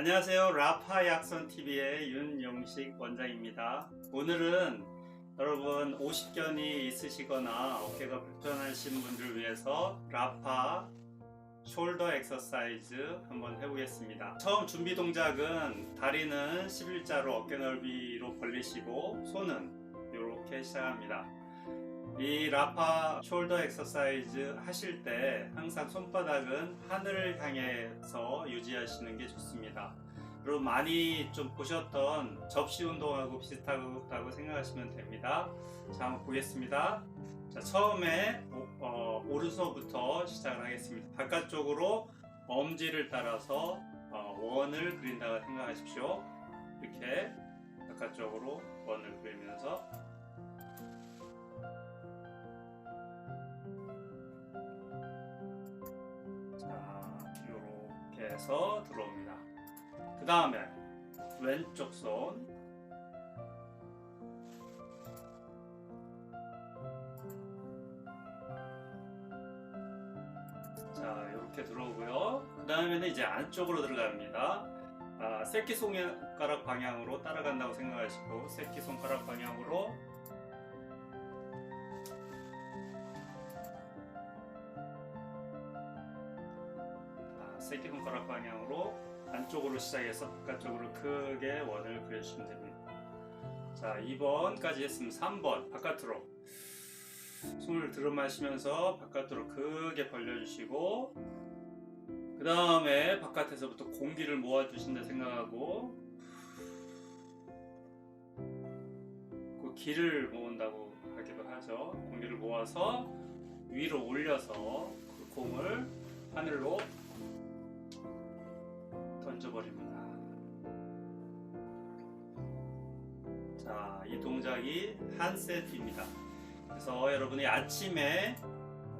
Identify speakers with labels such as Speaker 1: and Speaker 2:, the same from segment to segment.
Speaker 1: 안녕하세요. 라파 약선 TV의 윤용식 원장입니다. 오늘은 여러분 오십견이 있으시거나 어깨가 불편하신 분들 위해서 라파 숄더 엑서사이즈 한번 해보겠습니다. 처음 준비 동작은 다리는 11자로 어깨 넓이로 벌리시고 손은 이렇게 시작합니다. 이 라파 숄더 엑서사이즈 하실 때 항상 손바닥은 하늘을 향해서 유지하시는 게 좋습니다. 여러분 많이 좀 보셨던 접시 운동하고 비슷하다고 생각하시면 됩니다. 자, 한번 보겠습니다. 자, 처음에 오, 어, 오른손부터 시작을 하겠습니다. 바깥쪽으로 엄지를 따라서 어, 원을 그린다고 생각하십시오. 이렇게 바깥쪽으로 원을 그리면서 해서 들어옵니다. 그 다음에 왼쪽 손 자, 이렇게 들어오고요. 그 다음에는 이제 안쪽으로 들어갑니다. 아, 새끼손가락 방향으로 따라간다고 생각하시고 새끼손가락 방향으로 새끼손가락 방향으로 안쪽으로 시작해서 바깥쪽으로 크게 원을 그려주시면 됩니다. 자, 2번까지 했으면 3번 바깥으로 숨을 들어 마시면서 바깥으로 크게 벌려주시고 그 다음에 바깥에서부터 공기를 모아주신다 생각하고 그 기를 모은다고 하기도 하죠. 공기를 모아서 위로 올려서 그 공을 하늘로 던져버립니다. 자, 이 동작이 한 세트입니다. 그래서 여러분이 아침에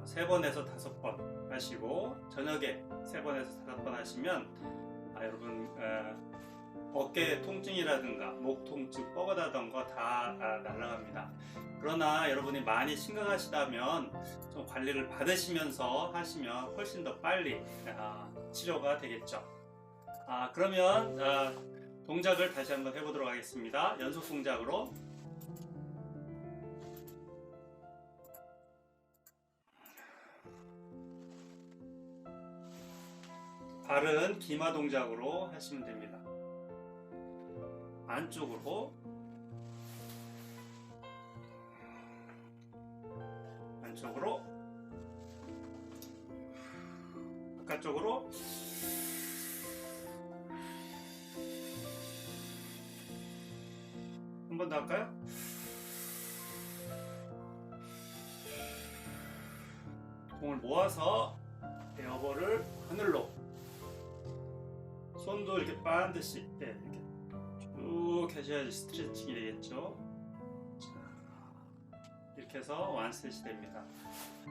Speaker 1: 세 번에서 다섯 번 하시고 저녁에 세 번에서 다섯 번 하시면 아, 여러분 에, 어깨 통증이라든가 목 통증, 뻐근하던 거다 날아갑니다. 그러나 여러분이 많이 심각하시다면 좀 관리를 받으시면서 하시면 훨씬 더 빨리 아, 치료가 되겠죠. 아, 그러면 아, 동작을 다시 한번 해보도록 하겠습니다. 연속 동작으로 발은 기마 동작으로 하시면 됩니다. 안쪽으로 안쪽으로 바깥쪽으로 번 더 할까요? 공을 모아서 에어볼을 하늘로 손도 이렇게 반드시 네, 이렇게 쭉 해줘야지 스트레칭이 되겠죠. 자, 이렇게 해서 완셋이 됩니다.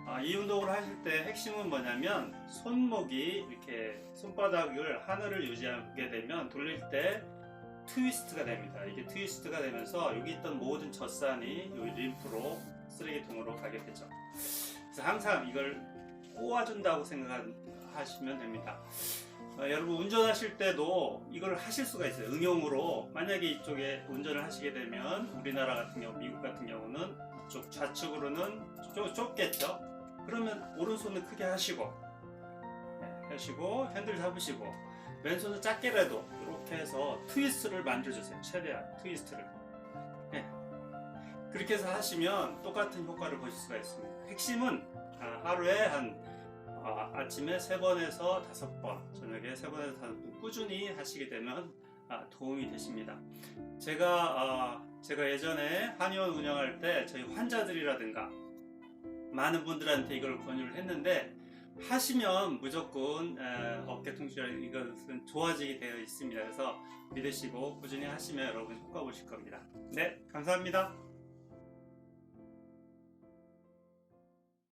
Speaker 1: 아, 이 운동을 하실 때 핵심은 뭐냐면 손목이 이렇게 손바닥을 하늘을 유지하게 되면 돌릴 때 트위스트가 됩니다. 이게 트위스트가 되면서 여기 있던 모든 젖산이 여기 림프로 쓰레기통으로 가게 되죠. 그래서 항상 이걸 꼬아준다고 생각하시면 됩니다. 어, 여러분 운전하실 때도 이걸 하실 수가 있어요. 응용으로 만약에 이쪽에 운전을 하시게 되면 우리나라 같은 경우, 미국 같은 경우는 이쪽 좌측으로는 좀 좁겠죠. 그러면 오른손을 크게 하시고 네, 하시고 핸들 잡으시고 왼손은 작게라도 이렇게 해서 트위스트를 만들어주세요. 최대한 트위스트를. 네. 그렇게 해서 하시면 똑같은 효과를 보실 수가 있습니다. 핵심은 아, 하루에 한 아, 아침에 세 번에서 다섯 번, 저녁에 세 번에서 다섯 번 꾸준히 하시게 되면 아, 도움이 되십니다. 제가 아, 제가 예전에 한의원 운영할 때 저희 환자들이라든가 많은 분들한테 이걸 권유를 했는데 하시면 무조건 에, 어깨 통증 이것은 좋아지게 되어 있습니다. 그래서 믿으시고 꾸준히 하시면 여러분 효과 보실 겁니다. 네, 감사합니다.